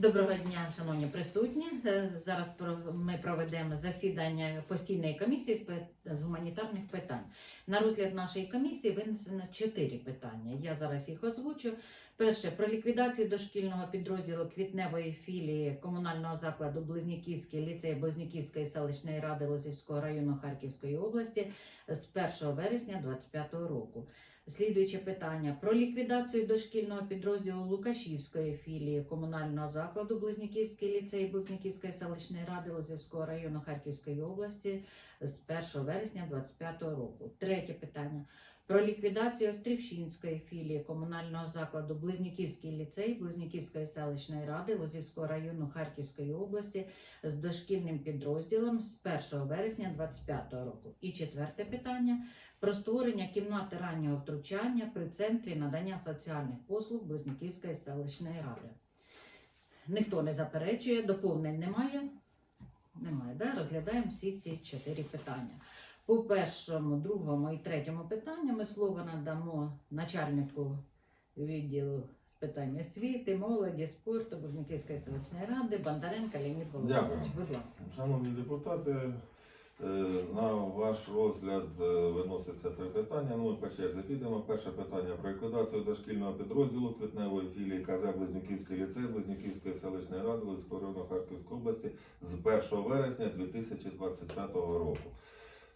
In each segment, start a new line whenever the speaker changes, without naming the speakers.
Доброго дня, шановні присутні. Е, Зараз ми проведемо засідання постійної комісії з гуманітарних питань. На розгляд нашої комісії винесено чотири питання. Я зараз їх озвучу. Перше про ліквідацію дошкільного підрозділу квітневої філії комунального закладу Близнюківський ліцей Близнюківської селищної ради Лозівського району Харківської області з 1 вересня 2025 року. Слідуюче питання про ліквідацію дошкільного підрозділу Лукашівської філії комунального закладу Близнюківський ліцей Близнюківської селищної ради Лозівського району Харківської області з 1 вересня 2025 року. Третє питання про ліквідацію Острівщинської філії комунального закладу Близнюківський ліцей Близнюківської селищної ради Лозівського району Харківської області з дошкільним підрозділом з 1 вересня 2025 року. І четверте питання про створення кімнати раннього втручання при центрі надання соціальних послуг Близнюківської селищної ради. Ніхто не заперечує, доповнень немає. Немає, да? Розглядаємо всі ці чотири питання. По першому, другому і третьому питанню ми слово надамо начальнику відділу з питань освіти, молоді, спорту Близнюківської селищної ради Бондаренка Леонід Володимирович. Будь ласка.
Шановні депутати, е, на ваш розгляд е, виноситься три питання. Ну, по черзі підемо. Перше питання про ліквідацію дошкільного підрозділу квітневої філії КЗ Близнюківський ліцей Близнюківської селищної ради Луцького району Харківської області з 1 вересня 2025 року.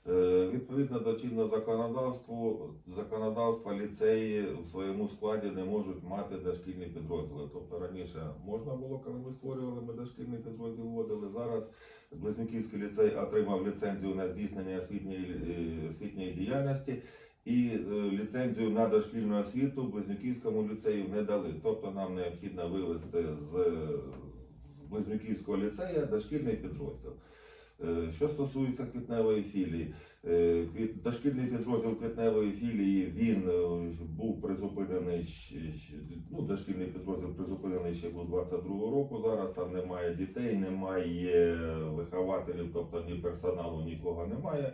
Е, Відповідно до чинного законодавства, законодавства ліцеї в своєму складі не можуть мати дошкільні підрозділи. Тобто раніше можна було, коли ми створювали, ми дошкільний підрозділ вводили. Зараз Близнюківський ліцей отримав ліцензію на здійснення освітньої, е, освітньої діяльності. І е, ліцензію на дошкільну освіту Близнюківському ліцею не дали. Тобто нам необхідно вивести з, з Близнюківського ліцею дошкільний підрозділ. Е, Що стосується квітневої філії, е, дошкільний підрозділ квітневої філії він е, був призупинений ну, дошкільний підрозділ призупинений ще був 22 року. Зараз там немає дітей, немає вихователів, тобто ні персоналу, нікого немає.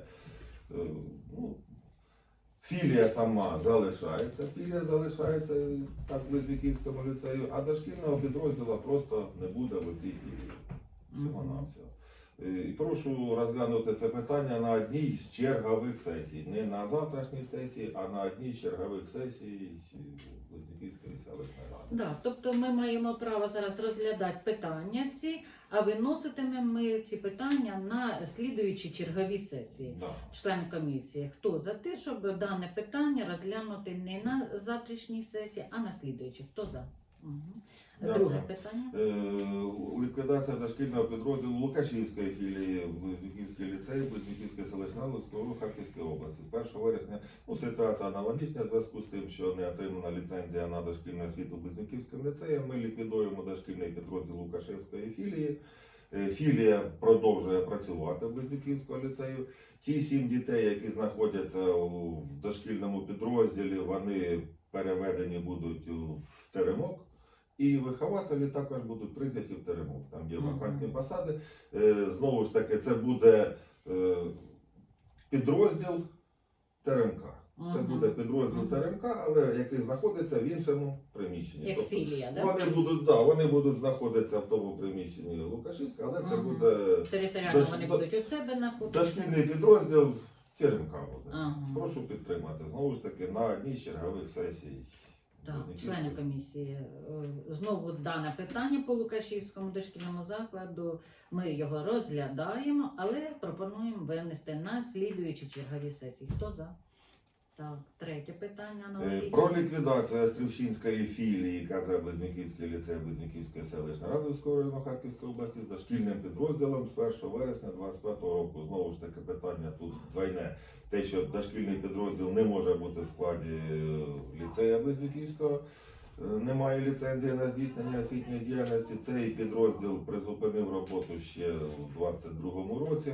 Ну, Філія сама залишається, філія залишається так в Близнюківському ліцею, а дошкільного підрозділу просто не буде в цій філії. Все. І прошу розглянути це питання на одній з чергових сесій. Не на завтрашній сесії, а на одній з чергових сесій Близнюківської селищної ради.
Да, тобто ми маємо право зараз розглядати питання ці, а виноситимемо ми ці питання на слідуючі чергові сесії.
Да.
Член комісії, хто за те, щоб дане питання розглянути не на завтрашній сесії, а на слідуючій? Хто за?
Дякую.
Друге питання.
Е, Ліквідація дошкільного підрозділу Лукашівської філії Близнюківський ліцей, Близнюківське селищна Луцького Харківської області. З 1 вересня ну, ситуація аналогічна в зв'язку з тим, що не отримана ліцензія на дошкільну освіту Близнюківським ліцеєм. Ми ліквідуємо дошкільний підрозділ Лукашівської філії. Е, Філія продовжує працювати в Близнюківського ліцею. Ті сім дітей, які знаходяться в дошкільному підрозділі, вони переведені будуть в теремок. І вихователі також будуть прийняті в теремок. Там є вакантні посади. Е, Знову ж таки, це буде е, підрозділ ТРМК. Це буде підрозділ ТРМК, але який знаходиться в іншому приміщенні.
Як
Тобто
філія, да?
вони будуть, да, вони будуть знаходитися в тому приміщенні Лукашівська, але це буде
Територіально вони будуть у себе знаходитися.
дошкільний підрозділ ТРМК буде. Прошу підтримати. Знову ж таки, на одній з чергових сесій.
Так, члени комісії. е, Знову дане питання по Лукашівському дошкільному закладу. Ми його розглядаємо, але пропонуємо винести на слідуючі чергові сесії. Хто за? Так, третє питання
Е,
аналогічне.
Про ліквідацію Острівщинської філії КЗ Близнюківський ліцей Близнюківської селищної ради Луцького району Харківської області з дошкільним підрозділом з 1 вересня 2025 року. Знову ж таки, питання тут двойне. Те, що дошкільний підрозділ не може бути в складі е, ліцея Близнюківського. Е, Немає ліцензії на здійснення освітньої діяльності. Цей підрозділ призупинив роботу ще у 2022 році.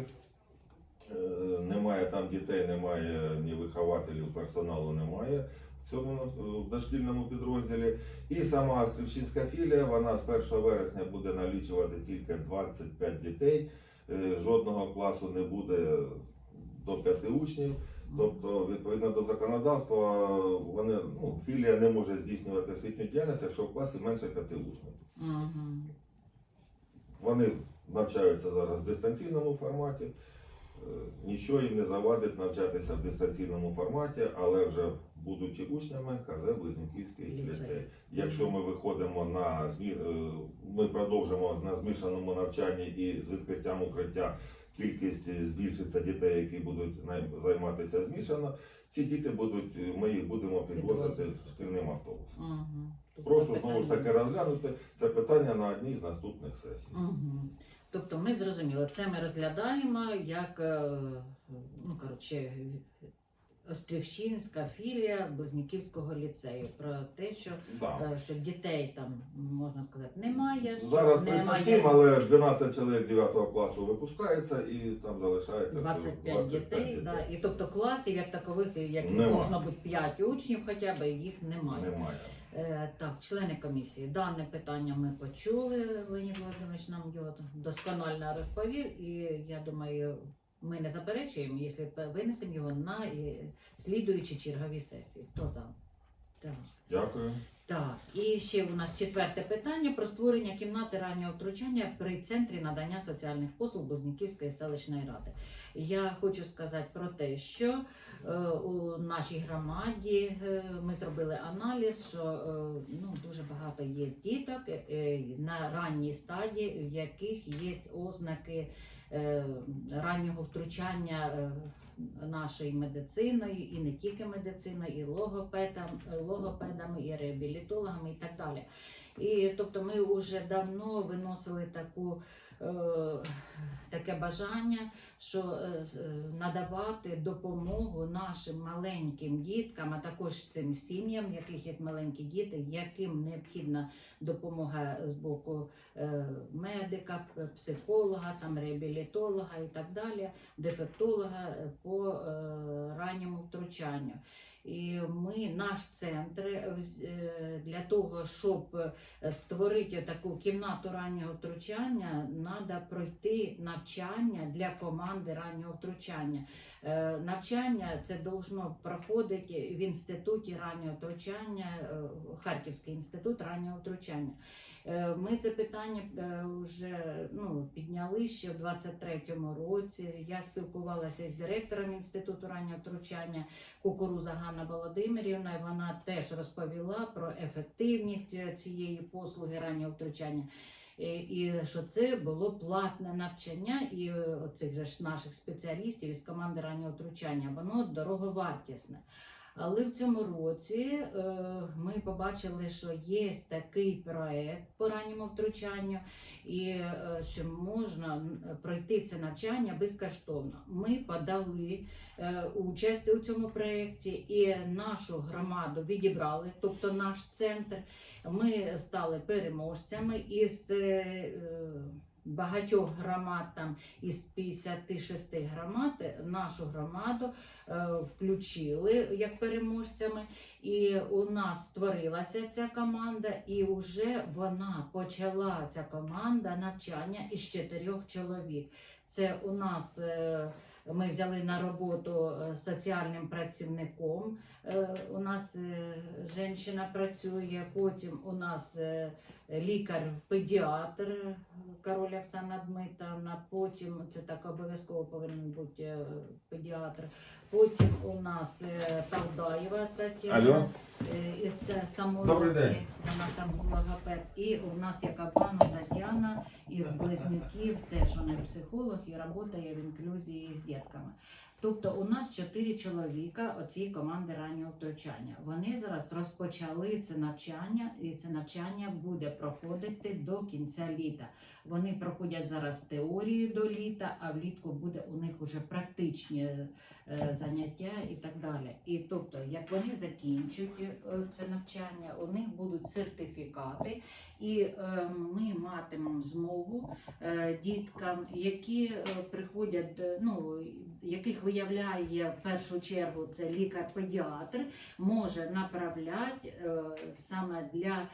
Е, Немає там дітей, немає ні вихователів, персоналу немає в цьому в дошкільному підрозділі. І сама Острівщинська філія, вона з 1 вересня буде налічувати тільки 25 дітей. Е, Жодного класу не буде до 5 учнів. Тобто, відповідно до законодавства, вони ну, філія не може здійснювати освітню діяльність, якщо в класі менше 5 учнів. Вони навчаються зараз в дистанційному форматі. Е, Нічого їм не завадить навчатися в дистанційному форматі, але вже будучи учнями КЗ Близнюківський
Ліцей.
Якщо ми виходимо на змі... е, ми продовжимо на змішаному навчанні і з відкриттям укриття кількість збільшиться дітей, які будуть займатися змішано. Ці діти будуть, ми їх будемо підвозити
Підвозити.
шкільним автобусом.
Угу.
Прошу знову ж таки розглянути це питання на одній з наступних сесій.
Угу. Тобто ми зрозуміли, це ми розглядаємо як е, ну, коротше, Острівщинська філія Близнюківського ліцею. Про те, що,
Да.
е, що дітей там, можна сказати, немає.
Зараз
немає
37, але 12 чоловік 9 класу випускається і там залишається всього
25 дітей, Да, і тобто класів як такових, як можна бути 5 учнів, хоча б їх немає.
Немає.
Е, так, члени комісії, дане питання ми почули. Леонід Володимирович нам його досконально розповів, і я думаю, ми не заперечуємо, якщо винесемо його на е, слідуючі чергові сесії. Хто за? Так.
Дякую.
Так, і ще у нас четверте питання про створення кімнати раннього втручання при центрі надання соціальних послуг Близнюківської селищної ради. Я хочу сказати про те, що е, у нашій громаді е, ми зробили аналіз, що е, ну, дуже багато є діток е, на ранній стадії, в яких є ознаки раннього втручання. нашої Нашою медициною і не тільки медициною, і логопедам, логопедами, і реабілітологами, і так далі. І тобто ми вже давно виносили таку, е, таке бажання, що е, е, надавати допомогу нашим маленьким діткам, а також цим сім'ям, яких є маленькі діти, яким необхідна допомога з боку е, медика, психолога, там реабілітолога і так далі, дефектолога е, по е, ранньому втручанню. І ми, наш центр, е, е, для того, щоб е, створити таку кімнату раннього втручання, треба пройти навчання для команди раннього втручання. Навчання це должно проходити в інституті раннього втручання, Харківський інститут раннього втручання. Е, Ми це питання е, вже ну, підняли ще в 23-му році. Я спілкувалася з директором інституту раннього втручання Кукуруза Ганна Володимирівна. Вона теж розповіла про ефективність е, цієї послуги раннього втручання. І що це було платне навчання, і оцих же наших спеціалістів із команди раннього втручання, воно дороговартісне. Але в цьому році е, ми побачили, що є такий проект по ранньому втручанню, і е, що можна пройти це навчання безкоштовно. Ми подали е, участь у цьому проєкті і нашу громаду відібрали, тобто наш центр. Ми стали переможцями із багатьох громад, там із 56 громад, нашу громаду е, включили як переможцями. І у нас створилася ця команда, і вже вона почала ця команда навчання із чотирьох чоловік. Це у нас е, ми взяли на роботу е, соціальним працівником. Е, У нас е, жінка працює, потім у нас лікар-педіатр Король Оксана Дмитровна, потім це так обов'язково повинен бути педіатр. Потім у нас е, Талдаєва Тетяна
Алло.
е, із е, самої вона там логопед. І у нас є Кабанова Тетяна із Близнюків, теж вона психолог і працює в інклюзії з дітками. Тобто у нас чотири чоловіка оцієї команди раннього втручання. Вони зараз розпочали це навчання, і це навчання буде проходити до кінця літа. Вони проходять зараз теорію до літа, а влітку буде у них уже практичні е, заняття і так далі. І тобто, як вони закінчать е, це навчання, у них будуть сертифікати, і е, ми матимемо змогу діткам, які приходять, ну яких виявляє в першу чергу це лікар-педіатр, може направляти е, саме для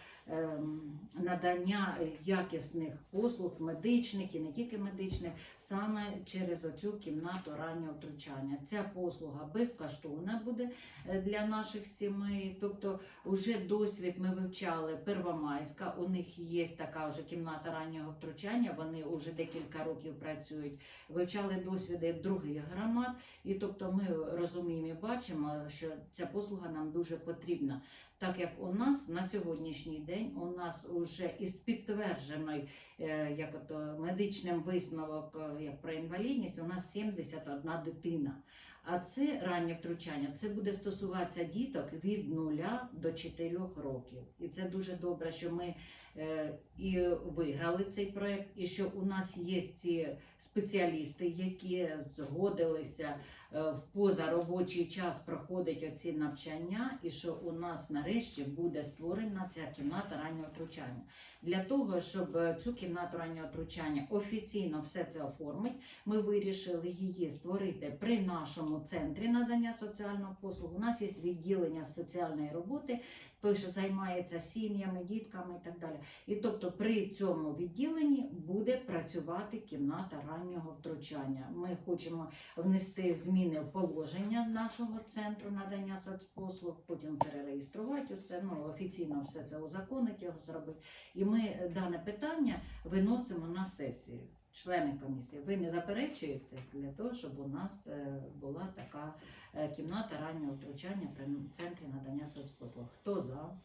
надання е, якісних послуг медичних і не тільки медичних, саме через оцю кімнату раннього втручання. Ця послуга безкоштовна буде е, для наших сімей. Тобто, вже досвід ми вивчали Первомайська. У них є така вже кімната раннього втручання. Вони вже декілька років працюють. Вивчали досвіди других громад, і тобто ми розуміємо і бачимо, що ця послуга нам дуже потрібна. Так як у нас на сьогоднішній день у нас вже із підтвердженою е, як от, медичним висновок е, як про інвалідність, у нас 71 дитина. А це раннє втручання, це буде стосуватися діток від 0 до 4 років. І це дуже добре, що ми е, і виграли цей проект, і що у нас є ці спеціалісти, які згодилися е, в позаробочий час проходить оці навчання, і що у нас нарешті буде створена ця кімната раннього втручання. Для того, щоб е, цю кімнату раннього втручання офіційно все це оформить, ми вирішили її створити при нашому центрі надання соціальних послуг. У нас є відділення соціальної роботи, той, що займається сім'ями, дітками і так далі. І тобто при цьому відділенні буде працювати кімната раннього втручання. Ми хочемо внести зміни в положення нашого центру надання соцпослуг, потім перереєструвати усе, ну офіційно все це узаконити, його зробити. І ми дане питання виносимо на сесію. Члени комісії, ви не заперечуєте для того, щоб у нас е, була така е, кімната раннього втручання при центрі надання соцпослуг. Хто за?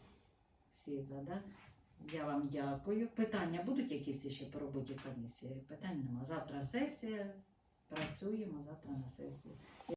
Всі за, да? Я вам дякую. Питання будуть якісь ще по роботі комісії? Питань нема. Завтра сесія. Працюємо завтра на сесії.